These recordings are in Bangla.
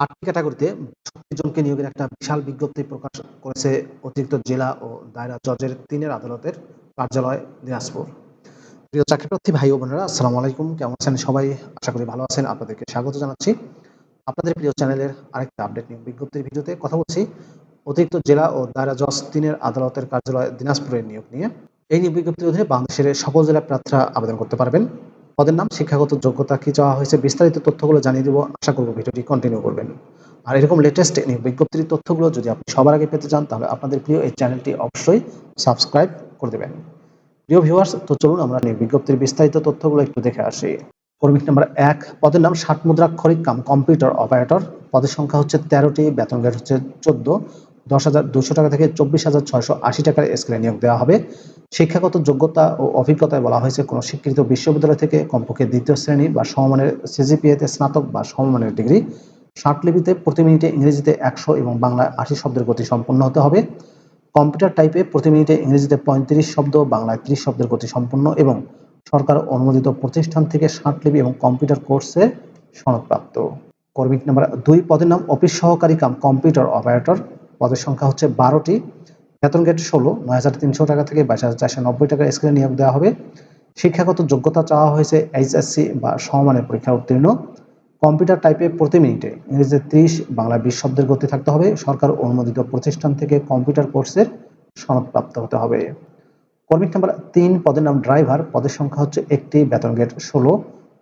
আটটি ক্যাটাগরিতে জনকে নিয়োগের একটা বিশাল বিজ্ঞপ্তি প্রকাশ করেছে অতিরিক্ত জেলা ও দায়রা জজের তিনের আদালতের কার্যালয় দিনাজপুর। প্রিয় চাকরিপ্রার্থী ভাই ও বোনেরা, আসসালামু আলাইকুম। কেমন আছেন সবাই? আশা করি ভালো আছেন। আপনাদেরকে স্বাগত জানাচ্ছি। আপনাদের প্রিয় চ্যানেলের আরেকটা আপডেট নিয়োগ বিজ্ঞপ্তির ভিডিওতে কথা বলছি। অতিরিক্ত জেলা ও দায়রা জজ তিনের আদালতের কার্যালয় দিনাজপুরের নিয়োগ নিয়ে। এই নিয়োগ বিজ্ঞপ্তির অধীনে বাংলাদেশের সকল জেলার প্রার্থীরা আবেদন করতে পারবেন। পদের নাম, শিক্ষাগত যোগ্যতা কি চাওয়া হয়েছে, বিস্তারিত তথ্যগুলো জানিয়ে দেবো। আশা করব ভিডিওটি কন্টিনিউ করবেন। আর এরকম লেটেস্ট নিয়োগ বিজ্ঞপ্তির তথ্যগুলো যদি আপনি সবার আগে পেতে চান, তাহলে আপনাদের প্রিয় এই চ্যানেলটি অবশ্যই সাবস্ক্রাইব করে দেবেন। প্রিয় ভিউয়ার্স তো চলুন আমরা নিয়োগ বিজ্ঞপ্তির বিস্তারিত তথ্যগুলো একটু দেখে আসি। কর্মিক নাম্বার এক, পদের নাম ষাট মুদ্রাক্ষরিক কাম কম্পিউটার অপারেটর পদের সংখ্যা হচ্ছে তেরোটি, বেতন গ্রেড হচ্ছে চোদ্দ। দশ হাজার দুশো টাকা থেকে চব্বিশ হাজার ছয়শো আশি টাকার স্কেলে নিয়োগ দেওয়া হবে। শিক্ষাগত যোগ্যতা ও অভিজ্ঞতায় বলা হয়েছে, কোনো স্বীকৃত বিশ্ববিদ্যালয় থেকে কমপক্ষে দ্বিতীয় শ্রেণি বা সমমানের সিজিপিএতে স্নাতক বা সমমানের ডিগ্রি। ষাটলিপিতে প্রতি মিনিটে ইংরেজিতে একশো এবং বাংলায় আশি শব্দের গতি সম্পন্ন হতে হবে। কম্পিউটার টাইপে প্রতি মিনিটে ইংরেজিতে পঁয়ত্রিশ শব্দ, বাংলায় ত্রিশ শব্দের গতি সম্পন্ন এবং সরকার অনুমোদিত প্রতিষ্ঠান থেকে ষাটলিপি এবং কম্পিউটার কোর্সে সনদপ্রাপ্ত। কর্মিক নাম্বার দুই, পদের নাম অফিস সহকারী কাম কম্পিউটার অপারেটর। পদের সংখ্যা হচ্ছে বারোটি। বেতন গেট ষোলো, নয় হাজার তিনশো টাকা থেকে বাইশ হাজার চারশো নব্বই টাকা স্কেলে নিয়োগ দেওয়া হবে। শিক্ষাগত যোগ্যতা চাওয়া হয়েছে এইচএসসি বা সমমানের পরীক্ষা উত্তীর্ণ। কম্পিউটার টাইপে প্রতি মিনিটে ইংরেজিতে ত্রিশ বাংলা বিশ শব্দের গতি থাকতে হবে। সরকার অনুমোদিত প্রতিষ্ঠান থেকে কম্পিউটার কোর্সের সনদপ্রাপ্ত হতে হবে। কর্মিক নাম্বার তিন, পদের নাম ড্রাইভার। পদের সংখ্যা হচ্ছে একটি, বেতন গেট ষোলো,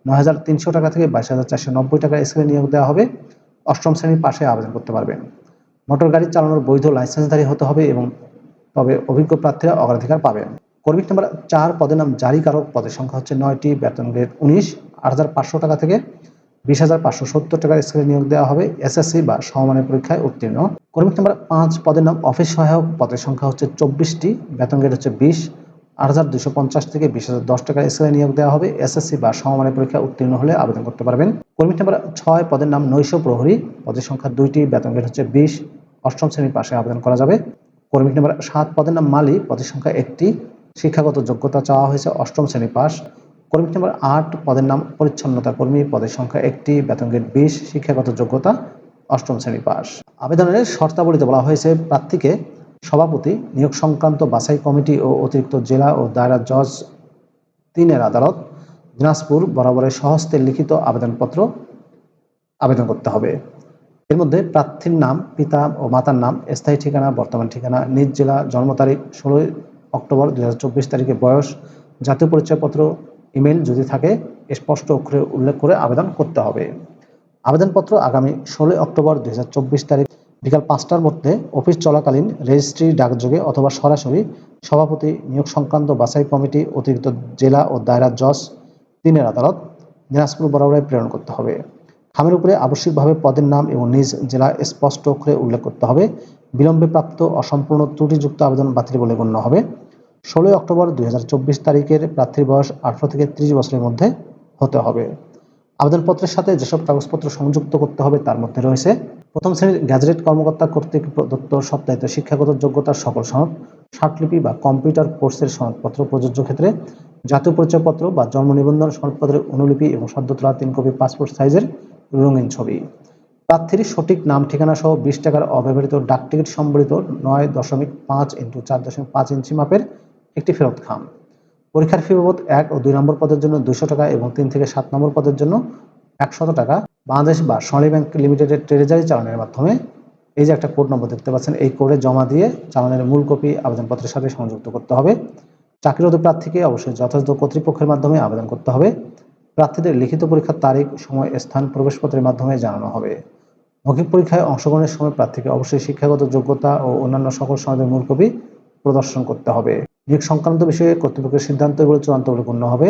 নয় হাজার তিনশো টাকা থেকে বাইশ হাজার চারশো নব্বই টাকা স্কেলে নিয়োগ দেওয়া হবে। অষ্টম শ্রেণির পাশে আবেদন করতে পারবেন। মোটর গাড়ি চালানোর বৈধ লাইসেন্সধারী হতে হবে এবং তবে অভিজ্ঞ প্রার্থীরা অগ্রাধিকার পাবেন। কর্মিক নাম্বার চার পদের নাম জারি জারিকারক পদের সংখ্যা হচ্ছে নয়টি, বেতন গ্রেড উনিশ, আট হাজার পাঁচশো টাকা থেকে বিশ হাজার পাঁচশো সত্তর টাকার স্কেলে নিয়োগ দেওয়া হবে, এসএসসি বা সমমানের পরীক্ষায় উত্তীর্ণ। কর্মিক নাম্বার পাঁচ পদের নাম অফিস সহায়ক। পদের সংখ্যা হচ্ছে চব্বিশটি, বেতন গ্রেড হচ্ছে বিশ, আট হাজার দুশো পঞ্চাশ থেকে বিশ হাজার দশ টাকার স্কেলে নিয়োগ দেওয়া হবে, এসএসসি বা সমমানের পরীক্ষা উত্তীর্ণ হলে আবেদন করতে পারবেন। কর্মিক নাম্বার ছয় পদের নাম নৈশ প্রহরী। পদের সংখ্যা দুইটি, বেতন গ্রেড হচ্ছে বিশ অষ্টম শ্রেণির পাশে আবেদন করা যাবে। কর্মিক নম্বর সাত পদের নাম মালি পদের সংখ্যা একটি। শিক্ষাগত যোগ্যতা চাওয়া হয়েছে অষ্টম শ্রেণি পাস কর্মিক নম্বর আট পদের নাম পরিচ্ছন্নতা কর্মী। পদের সংখ্যা একটি। বেতন গ্রেড বিশ। শিক্ষাগত যোগ্যতা অষ্টম শ্রেণি পাস আবেদনের শর্তাবলীতে বলা হয়েছে, প্রার্থীকে সভাপতি, নিয়োগ সংক্রান্ত বাছাই কমিটি ও অতিরিক্ত জেলা ও দায়রা জজ তিনের আদালত দিনাজপুর বরাবরের সহস্তে লিখিত আবেদনপত্র আবেদন করতে হবে। এর মধ্যে প্রার্থীর নাম, পিতা ও মাতার নাম, স্থায়ী ঠিকানা, বর্তমান ঠিকানা, নিজ জেলা, জন্ম তারিখ, ষোলোই অক্টোবর দুই হাজার চব্বিশ তারিখে বয়স, জাতীয় পরিচয়পত্র, ইমেল যদি থাকে স্পষ্ট অক্ষরে উল্লেখ করে আবেদন করতে হবে। আবেদনপত্র আগামী ষোলোই অক্টোবর দুই হাজার চব্বিশ তারিখ বিকাল পাঁচটার মধ্যে অফিস চলাকালীন রেজিস্ট্রি ডাকযোগে অথবা সরাসরি সভাপতি নিয়োগ সংক্রান্ত বাছাই কমিটি, অতিরিক্ত জেলা ও দায়রা জজ, তিনের আদালত, দিনাজপুর বরাবরে প্রেরণ করতে হবে। খামের উপরে আবশ্যিকভাবে পদের নাম এবং নিজ জেলা স্পষ্ট করে উল্লেখ করতে হবে। বিলম্বে প্রাপ্ত অসম্পূর্ণ ত্রুটিযুক্ত আবেদন বাতিল বলে গণ্য হবে। ষোলোই অক্টোবর দুই হাজার চব্বিশ তারিখের প্রার্থীর বয়স আঠারো থেকে ত্রিশ বছরের মধ্যে হতে হবে। আবেদনপত্রের সাথে যেসব কাগজপত্র সংযুক্ত করতে হবে তার মধ্যে রয়েছে প্রথম শ্রেণির গ্যাজেট কর্মকর্তা কর্তৃক প্রদত্ত সপ্তাহিত শিক্ষাগত যোগ্যতার সকল সনদ ষাটলিপি বা কম্পিউটার কোর্সের সনদপত্র প্রযোজ্য ক্ষেত্রে জাতীয় পরিচয়পত্র বা জন্ম নিবন্ধন সনদপত্রের অনুলিপি এবং সদ্য তোলা তিন কপি পাসপোর্ট সাইজের রঙিন ছবি। প্রার্থীর সঠিক নাম, ঠিকানা সহ বিশ টাকার অব্যবহৃত ডাকটিকিট সম্বলিত নয় দশমিক পাঁচ ইন্টু চার দশমিক পাঁচ ইঞ্চি মাপের একটি ফেরত খাম। পরীক্ষার ফি বাবদ এক ও দুই নম্বর পদের জন্য দুশো টাকা এবং তিন থেকে সাত নম্বর পদের জন্য একশত টাকা। বাংলাদেশ বা সোনালী ব্যাংক লিমিটেডের ট্রেজারি চালানের মাধ্যমে এই যে একটা কোড নম্বর দেখতে পাচ্ছেন, এই কোডে জমা দিয়ে চালানের মূল কপি আবেদনপত্রের সাথে সংযুক্ত করতে হবে। চাকরিরত প্রার্থীকে অবশ্যই যথাযথ কর্তৃপক্ষের মাধ্যমে আবেদন করতে হবে। প্রার্থীদের লিখিত পরীক্ষার তারিখ, সময়, স্থান, প্রবেশপত্রের মাধ্যমে জানানো হবে। মৌখিক পরীক্ষায় অংশগ্রহণের সময় প্রার্থীকে অবশ্যই শিক্ষাগত যোগ্যতা ও অন্যান্য সকল সনদের মূল কপি প্রদর্শন করতে হবে। নিয়োগ সংক্রান্ত বিষয়ে কর্তৃপক্ষের সিদ্ধান্ত এগুলো চূড়ান্ত বলে গণ্য হবে।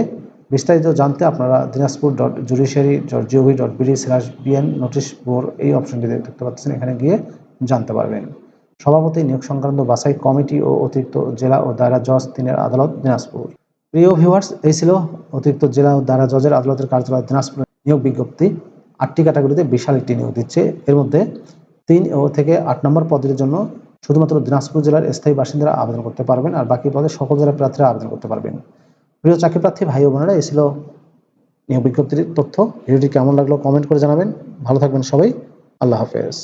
বিস্তারিত জানতে আপনারা Dinajpur dot judiciary dot G O V dot B D slash B N notice board এই অপশনটি দেখতে পাচ্ছেন। এখানে গিয়ে জানতে পারবেন। সভাপতি নিয়োগ সংক্রান্ত বাছাই কমিটি ও অতিরিক্ত জেলা ও দায়রা জজ তিনের আদালত দিনাজপুর। প্রিয় ভিউয়ার্স এই ছিল অতিরিক্ত জেলা দ্বারা জজের আদালতের কার্যালয় দিনাজপুর নিয়োগ বিজ্ঞপ্তি। আটটি ক্যাটাগরিতে বিশাল একটি নিয়োগ দিচ্ছে। এর মধ্যে তিন ও থেকে আট নম্বর পদের জন্য শুধুমাত্র দিনাজপুর জেলার স্থায়ী বাসিন্দারা আবেদন করতে পারবেন আর বাকি পদে সকল জেলার প্রার্থীরা আবেদন করতে পারবেন। প্রিয় চাকরি প্রার্থী, ভাই ও বোনেরা, এই ছিল নিয়োগ বিজ্ঞপ্তির তথ্য। ভিডিওটি কেমন লাগল কমেন্ট করে জানাবেন। ভালো থাকবেন সবাই। আল্লাহ হাফেজ।